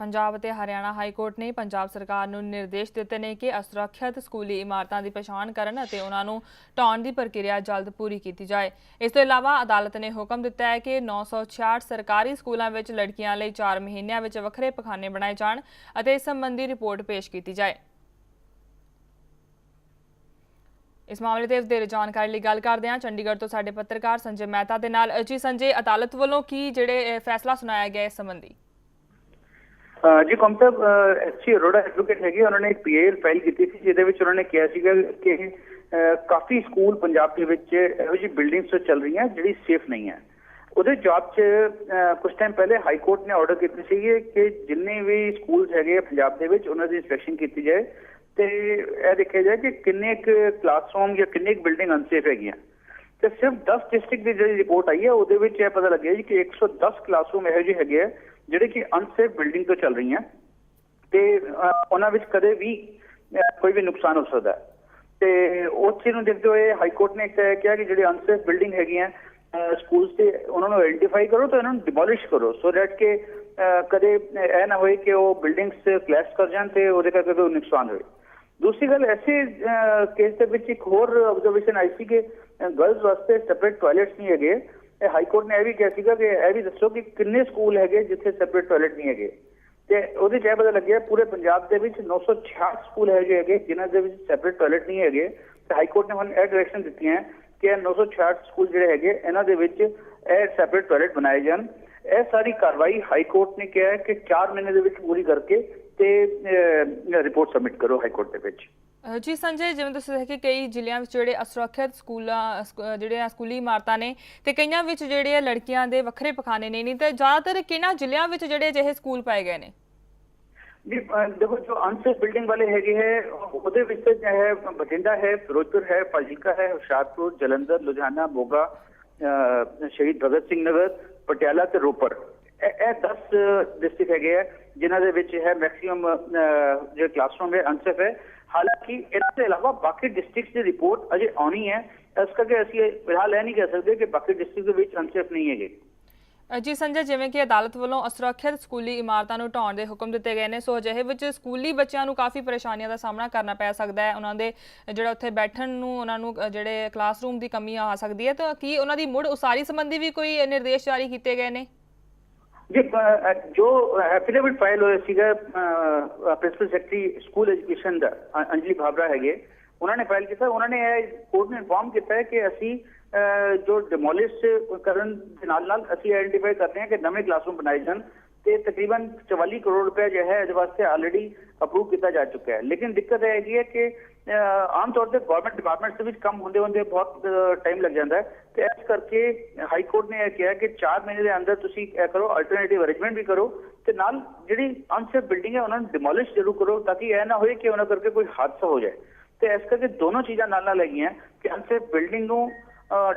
ਪੰਜਾਬ ਅਤੇ Haryana high court ਨੇ ਪੰਜਾਬ ਸਰਕਾਰ ਨੂੰ ਨਿਰਦੇਸ਼ ਦਿੱਤੇ ਨੇ ਕਿ ਅਸੁਰੱਖਿਅਤ ਸਕੂਲੀ ਇਮਾਰਤਾਂ ਦੀ ਪਛਾਣ ਕਰਨ ਅਤੇ ਉਹਨਾਂ ਨੂੰ ਢਾਉਣ ਦੀ ਪ੍ਰਕਿਰਿਆ ਜਲਦ ਪੂਰੀ ਕੀਤੀ ਜਾਏ। ਇਸ ਤੋਂ ਇਲਾਵਾ ਅਦਾਲਤ ਨੇ ਹੁਕਮ ਦਿੱਤਾ ਹੈ ਕਿ 966 ਸਰਕਾਰੀ ਸਕੂਲਾਂ ਵਿੱਚ ਲੜਕੀਆਂ ਲਈ 4 ਮਹੀਨਿਆਂ ਵਿੱਚ ਵੱਖਰੇ ਪਖਾਨੇ ਬਣਾਏ ਜਾਣ ਅਤੇ ਇਸ ਸੰਬੰਧੀ ਰਿਪੋਰਟ ਪੇਸ਼ ਕੀਤੀ ਜਾਏ। ਇਸ ਮਾਮਲੇ ਤੇ ਵਧੇਰੇ ਜਾਣਕਾਰੀ ਲਈ ਗੱਲ ਕਰਦੇ ਹਾਂ। ਚੰਡੀਗੜ੍ਹ ਤੋਂ ਸਾਡੇ ਪੱਤਰਕਾਰ ਸੰਜੇ ਮਹਿਤਾ ਦੇ ਨਾਲ ਜੀ ਸੰਜੇ, ਅਦਾਲਤ ਵੱਲੋਂ ਕੀ ਜਿਹੜੇ ਫੈਸਲਾ ਸੁਣਾਇਆ ਗਿਆ ਇਸ ਸੰਬੰਧੀ? ਜੀ ਕਮਤਾ ਐਸਸੀ ਅਰੋੜਾ ਐਡਵੋਕੇਟ ਹੈਗੇ ਉਹਨਾਂ ਨੇ ਇੱਕ ਪੀਏਐਲ ਫਾਈਲ ਕੀਤੀ ਸੀ ਜਿਹਦੇ ਵਿੱਚ ਉਹਨਾਂ ਨੇ ਕਿਹਾ ਸੀਗਾ ਕਿ ਕਾਫੀ ਸਕੂਲ ਪੰਜਾਬ ਦੇ ਵਿੱਚ ਇਹੋ ਜਿਹੀ ਬਿਲਡਿੰਗਸ ਚੱਲ ਰਹੀਆਂ ਜਿਹੜੀ ਸੇਫ ਨਹੀਂ ਹੈ। ਉਹਦੇ ਜਵਾਬ 'ਚ ਅਹ, ਕੁਝ ਟਾਈਮ ਪਹਿਲੇ ਹਾਈ ਕੋਰਟ ਨੇ ਆਰਡਰ ਕੀਤੇ ਸੀਗੇ ਕਿ ਜਿੰਨੇ ਵੀ ਸਕੂਲਸ ਹੈਗੇ ਆ ਪੰਜਾਬ ਦੇ ਵਿੱਚ ਉਹਨਾਂ ਦੀ ਇਨਸਪੈਕਸ਼ਨ ਕੀਤੀ ਜਾਏ ਤੇ ਇਹ ਦੇਖਿਆ ਜਾਏ ਕਿ ਕਿੰਨੇ ਕੁ ਕਲਾਸਰੂਮ ਜਾਂ ਕਿੰਨੇ ਕੁ ਬਿਲਡਿੰਗ ਅਨਸੇਫ ਹੈਗੀਆਂ। ਤੇ ਸਿਰਫ 10 ਡਿਸਟ੍ਰਿਕਟ ਦੀ ਜਿਹੜੀ ਰਿਪੋਰਟ ਆਈ ਹੈ ਉਹਦੇ ਵਿੱਚ ਇਹ ਪਤਾ ਲੱਗਿਆ ਜੀ ਕਿ 110 ਕਲਾਸਰੂਮ ਇਹੋ ਜਿਹੇ ਹੈਗੇ ਆ ਜਿਹੜੇ ਕਿ ਅਨਸੇਫ ਬਿਲਡਿੰਗ ਤੋਂ ਚੱਲ ਰਹੀਆਂ ਤੇ ਉਹਨਾਂ ਵਿੱਚ ਕਦੇ ਵੀ ਕੋਈ ਵੀ ਨੁਕਸਾਨ ਹੋ ਸਕਦਾ। ਹੈ ਤੇ ਉਸ ਚੀਜ਼ ਨੂੰ ਦੇਖਦੇ ਹੋਏ ਹਾਈ ਕੋਰਟ ਨੇ ਇੱਕ ਕਿਹਾ ਕਿ ਜਿਹੜੇ ਅਨਸੇਫ ਬਿਲਡਿੰਗ ਹੈਗੀਆਂ ਸਕੂਲਸ ਤੇ ਉਹਨਾਂ ਨੂੰ ਆਇਡੈਂਟੀਫਾਈ ਕਰੋ ਤੇ ਉਹਨਾਂ ਨੂੰ ਡਿਮੋਲਿਸ਼ ਕਰੋ ਸੋ ਦੈਟ ਕਿ ਕਦੇ ਇਹ ਨਾ ਹੋਏ ਕਿ ਉਹ ਬਿਲਡਿੰਗਸ ਕਲੈਸ਼ ਕਰ ਜਾਣ ਤੇ ਉਹਦੇ ਕਰਕੇ ਕੋਈ ਨੁਕਸਾਨ ਹੋਵੇ ਦੂਸਰੀ ਗੱਲ ਐਸੇ ਕੇਸ ਦੇ ਵਿੱਚ ਇੱਕ ਹੋਰ ਆਬਜ਼ਰਵੇਸ਼ਨ ਆਈ ਸੀ ਕਿ ਗਰਲਸ ਵਾਸਤੇ ਸੈਪਰੇਟ ਟਾਇਲਟਸ ਨਹੀਂ ਹੈਗੇ। ਇਹ ਹਾਈ ਕੋਰਟ ਨੇ ਇਹ ਵੀ ਕਿਹਾ ਸੀਗਾ ਕਿ ਇਹ ਵੀ ਦੱਸੋ ਕਿ ਕਿੰਨੇ ਸਕੂਲ ਹੈਗੇ ਜਿੱਥੇ ਸੈਪਰੇਟ ਟਾਇਲਟ ਨਹੀਂ ਹੈਗੇ। ਤੇ ਉਹਦੇ 'ਚ ਇਹ ਪਤਾ ਲੱਗਿਆ ਪੂਰੇ ਪੰਜਾਬ ਦੇ ਵਿੱਚ 966 ਸਕੂਲ ਹੈਗੇ ਹੈਗੇ, ਜਿਨ੍ਹਾਂ ਦੇ ਵਿੱਚ ਸੈਪਰੇਟ ਟਾਇਲਟ ਨਹੀਂ ਹੈਗੇ। ਤੇ ਹਾਈ ਕੋਰਟ ਨੇ ਹੁਣ ਇਹ ਡਾਇਰੈਕਸ਼ਨ ਦਿੱਤੀਆਂ ਕਿ ਇਹ 966 ਸਕੂਲ ਜਿਹੜੇ ਹੈਗੇ, ਇਹਨਾਂ ਦੇ ਵਿੱਚ ਇਹ ਸੈਪਰੇਟ ਟਾਇਲਟ ਬਣਾਏ ਜਾਣ। ਇਹ ਸਾਰੀ ਕਾਰਵਾਈ ਹਾਈ ਕੋਰਟ ਨੇ ਕਿਹਾ ਕਿ 4 ਮਹੀਨੇ ਦੇ ਵਿੱਚ ਪੂਰੀ ਕਰਕੇ ਤੇ ਰਿਪੋਰਟ ਸਬਮਿਟ ਕਰੋ ਹਾਈ ਕੋਰਟ ਦੇ ਵਿੱਚ। ਜੀ ਸੰਜੇ, ਜਿਵੇਂ ਤੁਸੀਂ ਦੇਖਿਆ ਕਿ ਕਈ ਜ਼ਿਲ੍ਹਿਆਂ ਵਿੱਚ ਜਿਹੜੇ ਅਸੁਰੱਖਿਅਤ ਸਕੂਲਾਂ ਜਿਹੜੇ ਆ ਸਕੂਲੀ ਇਮਾਰਤਾਂ ਨੇ ਤੇ ਕਈਆਂ ਵਿੱਚ ਜਿਹੜੇ ਆ ਲੜਕੀਆਂ ਦੇ ਵੱਖਰੇ ਪਖਾਨੇ ਨੇ, ਨਹੀਂ ਤੇ ਜ਼ਿਆਦਾਤਰ ਕਿਹਨਾਂ ਜ਼ਿਲ੍ਹਿਆਂ ਵਿੱਚ ਜਿਹੜੇ ਅਜਿਹੇ ਸਕੂਲ ਪਾਏ ਗਏ ਨੇ? ਜੀ, ਅਹ ਦੇਖੋ ਜੋ ਅਨਸੇਫ ਬਿਲਡਿੰਗ ਵਾਲੇ ਹੈਗੇ ਹੈ, ਉਹਦੇ ਵਿੱਚ ਤਾਂ ਜੋ ਹੈ, ਬਠਿੰਡਾ ਹੈ, ਫਿਰੋਜ਼ਪੁਰ ਹੈ, ਫਾਜ਼ਿਲਕਾ ਹੈ, ਹੁਸ਼ਿਆਰਪੁਰ, ਜਲੰਧਰ, ਲੁਧਿਆਣਾ, ਮੋਗਾ ਸ਼ਹੀਦ ਭਗਤ ਸਿੰਘ ਨਗਰ, ਪਟਿਆਲਾ ਤੇ ਰੋਪੜ। ਇਹ ਇਹ 10 ਡਿਸਟ੍ਰਿਕਟ ਹੈਗੇ ਹੈ, ਜਿਨ੍ਹਾਂ ਦੇ ਵਿੱਚ ਹੈ ਮੈਕਸਿਮਮ ਜੋ ਕਲਾਸਰੂਮ ਹੈ ਅਨਸੇਫ ਹੈ। ਹਾਲਾਂਕਿ ਇਹਨਾਂ ਤੋਂ ਇਲਾਵਾ ਬਾਕੀ ਡਿਸਟ੍ਰਿਕਟਸ ਦੀ ਰਿਪੋਰਟ ਅਜੇ ਆਉਣੀ ਹੈ। ਇਸ ਕਰਕੇ ਅਸੀਂ ਫਿਲਹਾਲ ਇਹ ਨਹੀਂ ਕਹਿ ਸਕਦੇ ਕਿ ਬਾਕੀ ਡਿਸਟ੍ਰਿਕਟ ਦੇ ਵਿੱਚ ਅਨਸੇਫ ਨਹੀਂ ਹੈਗੇ। ਜੀ ਸੰਜੇ, ਜਿਵੇਂ ਕਿ ਅਦਾਲਤ ਵੱਲੋਂ ਅਸੁਰੱਖਿਅਤ ਸਕੂਲੀ ਇਮਾਰਤਾਂ ਨੂੰ ਢਾਉਣ ਦੇ ਹੁਕਮ ਦਿੱਤੇ ਗਏ ਨੇ, ਸੋ ਅਜਿਹੇ ਵਿੱਚ ਸਕੂਲੀ ਬੱਚਿਆਂ ਨੂੰ ਕਾਫੀ ਪਰੇਸ਼ਾਨੀਆਂ ਦਾ ਸਾਹਮਣਾ ਕਰਨਾ ਪੈ ਸਕਦਾ ਹੈ। ਉਹਨਾਂ ਦੇ ਜਿਹੜਾ ਉੱਥੇ ਬੈਠਣ ਨੂੰ, ਉਹਨਾਂ ਨੂੰ ਜਿਹੜੇ ਕਲਾਸਰੂਮ ਦੀ ਕਮੀ ਆ ਸਕਦੀ ਹੈ। ਤਾਂ ਕੀ ਉਹਨਾਂ ਦੀ ਮੁੜ ਉਸਾਰੀ ਸੰਬੰਧੀ ਵੀ ਕੋਈ ਨਿਰਦੇਸ਼ ਜਾਰੀ ਕੀਤੇ ਗਏ ਨੇ? ਜੀ ਜੋ ਐਫੀਡੇਵਿਟ ਫਾਈਲ ਹੋਇਆ ਸੀਗਾ ਪ੍ਰਿੰਸੀਪਲ ਸੈਕਟਰੀ ਸਕੂਲ ਐਜੂਕੇਸ਼ਨ ਦਾ ਅੰਜਲੀ ਭਾਬਰਾ ਹੈਗੇ, ਉਹਨਾਂ ਨੇ ਫਾਈਲ ਕੀਤਾ। ਉਹਨਾਂ ਨੇ ਇਹ ਕੋਰਟ ਨੂੰ ਇਨਫੋਰਮ ਕੀਤਾ ਹੈ ਕਿ ਅਸੀਂ ਜੋ ਡਿਮੋਲਿਸ਼ ਕਰਨ ਦੇ ਨਾਲ ਨਾਲ ਅਸੀਂ ਆਇਡੈਂਟੀਫਾਈ ਕਰਦੇ ਹਾਂ ਕਿ ਨਵੇਂ ਕਲਾਸਰੂਮ ਬਣਾਏ ਜਾਣ। ਤੇ ਤਕਰੀਬਨ 44 ਕਰੋੜ ਰੁਪਏ ਜੋ ਹੈ, ਇਹਦੇ ਵਾਸਤੇ ਆਲਰੇਡੀ ਅਪਰੂਵ ਕੀਤਾ ਜਾ ਚੁੱਕਾ ਹੈ। ਲੇਕਿਨ ਦਿੱਕਤ ਇਹ ਹੈਗੀ ਹੈ ਕਿ ਆਮ ਤੌਰ ਤੇ ਗਵਰਨਮੈਂਟ ਡਿਪਾਰਟਮੈਂਟਸ ਦੇ ਵਿੱਚ ਕੰਮ ਹੁੰਦੇ ਹੁੰਦੇ ਬਹੁਤ ਟਾਈਮ ਲੱਗ ਜਾਂਦਾ ਹੈ। ਤੇ ਇਸ ਕਰਕੇ ਹਾਈ ਕੋਰਟ ਨੇ ਇਹ ਕਿਹਾ ਕਿ 4 ਮਹੀਨੇ ਦੇ ਅੰਦਰ ਤੁਸੀਂ ਇਹ ਕਰੋ ਅਲਟਰਨੇਟਿਵ ਅਰੇਂਜਮੈਂਟ ਵੀ ਕਰੋ ਤੇ ਨਾਲ ਜਿਹੜੀ ਅਨਸੇਫ ਬਿਲਡਿੰਗ ਹੈ, ਉਹਨਾਂ ਨੂੰ ਡਿਮੋਲਿਸ਼ ਜ਼ਰੂਰ ਕਰੋ ਤਾਂ ਕਿ ਇਹ ਨਾ ਹੋਏ ਕਿ ਉਹਨਾਂ ਕਰਕੇ ਕੋਈ ਹਾਦਸਾ ਹੋ ਜਾਏ। ਤੇ ਇਸ ਕਰਕੇ ਦੋਨੋਂ ਚੀਜ਼ਾਂ ਨਾਲ ਨਾਲ ਹੈਗੀਆਂ ਕਿ ਅਨਸੇਫ ਬਿਲਡਿੰਗ ਨੂੰ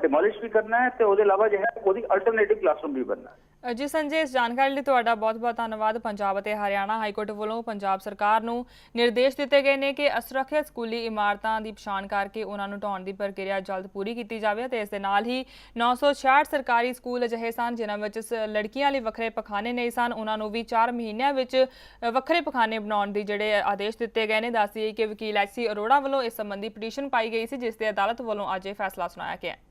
ਡਿਮੋਲਿਸ਼ ਵੀ ਕਰਨਾ ਹੈ ਤੇ ਉਹਦੇ ਇਲਾਵਾ ਜਿਹੜਾ ਹੈ, ਉਹਦੀ ਅਲਟਰਨੇਟਿਵ ਕਲਾਸਰੂਮ ਵੀ ਬਣਨਾ ਹੈ। ਜੀ ਸੰਜੇ, ਇਸ ਜਾਣਕਾਰੀ ਲਈ ਤੁਹਾਡਾ ਬਹੁਤ-ਬਹੁਤ ਧੰਨਵਾਦ। ਪੰਜਾਬ ਅਤੇ ਹਰਿਆਣਾ ਹਾਈ ਕੋਰਟ ਵੱਲੋਂ ਪੰਜਾਬ ਸਰਕਾਰ ਨੂੰ ਨਿਰਦੇਸ਼ ਦਿੱਤੇ ਗਏ ਨੇ ਕਿ ਅਸੁਰੱਖਿਅਤ ਸਕੂਲੀ ਇਮਾਰਤਾਂ ਦੀ ਪਛਾਣ ਕਰਕੇ ਉਹਨਾਂ ਨੂੰ ਢਾਉਣ ਦੀ ਪ੍ਰਕਿਰਿਆ ਜਲਦ ਪੂਰੀ ਕੀਤੀ ਜਾਵੇ ਤੇ ਇਸ ਦੇ ਨਾਲ ਹੀ 966 ਸਰਕਾਰੀ ਸਕੂਲ ਅਜਿਹੇ ਸਨ ਜਿਨ੍ਹਾਂ ਵਿੱਚ ਸ- ਲੜਕੀਆਂ ਲਈ ਵੱਖਰੇ ਪਖਾਨੇ ਨਹੀਂ ਸਨ। ਉਹਨਾਂ ਨੂੰ ਵੀ 4 ਮਹੀਨਿਆਂ ਵਿੱਚ ਵੱਖਰੇ ਪਖਾਨੇ ਬਣਾਉਣ ਦੀ ਜਿਹੜੇ ਆਦੇਸ਼ ਦਿੱਤੇ ਗਏ ਨੇ। ਦੱਸ ਕਿ ਵਕੀਲ ਐਚਸੀ ਅਰੋੜਾ ਵੱਲੋਂ ਇਸ ਸੰਬੰਧੀ ਪਟੀਸ਼ਨ ਪਾਈ ਗਈ ਸੀ, ਜਿਸ ਤੇ ਅਦਾਲਤ ਵੱਲੋਂ ਅੱਜ ਇਹ ਫੈਸਲਾ ਸੁਣਾਇਆ ਗਿਆ ਹੈ।